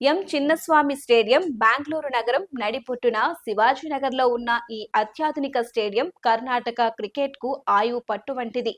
ఎం Chinnaswamy stadium Bengaluru నగరం నడిపుట్టున శివాజీనగర్లో ఉన్న ఈ అత్యాధునిక స్టేడియం కర్ణాటక క్రికెట్కు ఆయువు పట్టు వంటిది.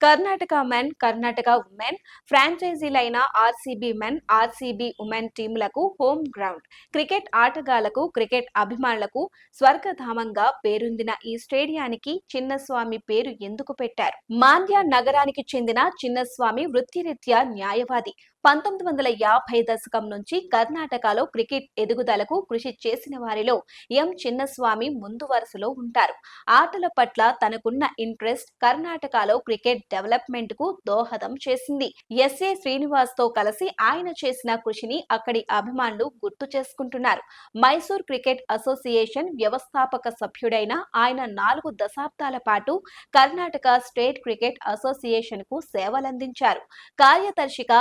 కర్ణాటక మెన్ కర్ణాటక ఉమెన్ ఫ్రాంచైజీలైన ఆర్సీబీ మెన్ ఆర్సీబీ ఉమెన్ టీంలకు హోమ్ గ్రౌండ్ క్రికెట్ ఆటగాళ్ళకు క్రికెట్ అభిమానులకు స్వర్గధామంగా పేరొందిన ఈ స్టేడియానికి చిన్నస్వామి పేరు ఎందుకు పెట్టారు? మాంద్య నగరానికి చెందిన చిన్నస్వామి వృత్తిరీత్యా న్యాయవాది పంతొమ్మిది వందల యాభై దశకం నుంచి కర్ణాటకలో క్రికెట్ ఎదుగుదలకు కృషి చేసిన వారిలో ఎం చిన్నస్వామి ముందు వరుసలో ఉంటారు. ఆటల పట్ల తనకున్న ఇంట్రెస్ట్ కర్ణాటకలో క్రికెట్ డెవలప్మెంట్కు దోహదం చేసింది. ఎస్ఏ శ్రీనివాస్తో కలిసి ఆయన చేసిన కృషిని అక్కడి అభిమానులు గుర్తు చేసుకుంటున్నారు. మైసూర్ క్రికెట్ అసోసియేషన్ వ్యవస్థాపక సభ్యుడైన ఆయన నాలుగు దశాబ్దాల పాటు కర్ణాటక స్టేట్ క్రికెట్ అసోసియేషన్కు సేవలందించారు. కార్యదర్శిగా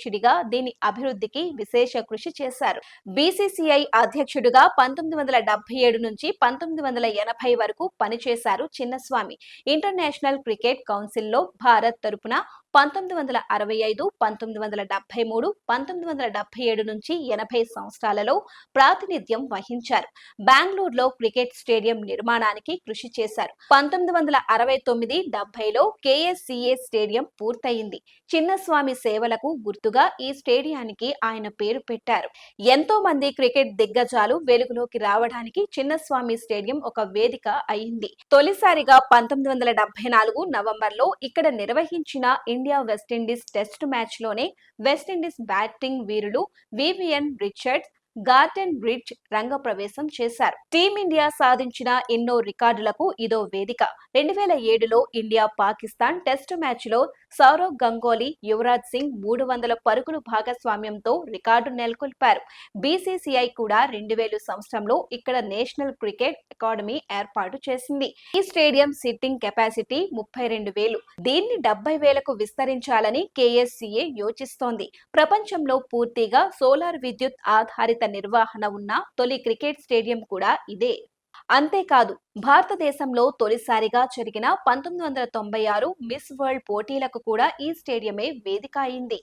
అధ్యక్షుడిగా దీని అభివృద్ధికి విశేష కృషి చేశారు. బీసీసీఐ అధ్యక్షుడిగా పంతొమ్మిది వందల డెబ్బై ఏడు నుంచి పంతొమ్మిది వందల ఎనభై వరకు పనిచేశారు చిన్నస్వామి. ఇంటర్నేషనల్ క్రికెట్ కౌన్సిల్లో భారత్ తరపున పంతొమ్మిది వందల అరవై ఐదు పంతొమ్మిది వందల డెబ్బై మూడు పంతొమ్మిది వందల డెబ్బై ఏడు నుంచి ఎనభై సంవత్సరాలలో ప్రాతినిధ్యం వహించారు. బెంగళూరులో క్రికెట్ స్టేడియం నిర్మాణానికి కృషి చేశారు. పంతొమ్మిది వందల అరవై తొమ్మిది డెబ్బైలో కేఎస్సిఏ స్టేడియం పూర్తయింది. చిన్నస్వామి సేవలకు గుర్తుగా ఈ స్టేడియానికి ఆయన పేరు పెట్టారు. ఎంతో మంది క్రికెట్ దిగ్గజాలు వెలుగులోకి రావడానికి చిన్నస్వామి స్టేడియం ఒక వేదిక అయింది. తొలిసారిగా పంతొమ్మిది వందల డెబ్బై నాలుగు నవంబర్లో ఇక్కడ నిర్వహించిన ఇండియా వెస్టిండీస్ టెస్ట్ మ్యాచ్లోనే వెస్టిండీస్ బ్యాటింగ్ వీరుడు వివిఎన్ రిచర్డ్స్ గార్డెన్ బ్రిడ్జ్ రంగప్రవేశం చేశారు. టీమిండియా సాధించిన ఎన్నో రికార్డులకు ఇదో వేదిక. రెండు వేల ఏడులో ఇండియా పాకిస్తాన్ టెస్టు మ్యాచ్లో సౌరవ్ గంగోలీ యువరాజ్ సింగ్ మూడు వందల పరుగుల భాగస్వామ్యంతో రికార్డు నెలకొల్పారు. బీసీసీఐ కూడా రెండు వేల సంవత్సరంలో ఇక్కడ నేషనల్ క్రికెట్ అకాడమీ ఏర్పాటు చేసింది. ఈ స్టేడియం సిట్టింగ్ కెపాసిటీ ముప్పై రెండు వేలు. దీన్ని డెబ్బై వేలకు విస్తరించాలని కేఎస్సీఏ యోచిస్తోంది. ప్రపంచంలో పూర్తిగా సోలార్ విద్యుత్ ఆధారిత నిర్వహణ ఉన్న తొలి క్రికెట్ స్టేడియం కూడా ఇదే. అంతేకాదు భారతదేశంలో తొలిసారిగా జరిగిన పంతొమ్మిది వందల తొంభై ఆరు మిస్ వరల్డ్ పోటీలకు కూడా ఈ స్టేడియమే వేదిక అయింది.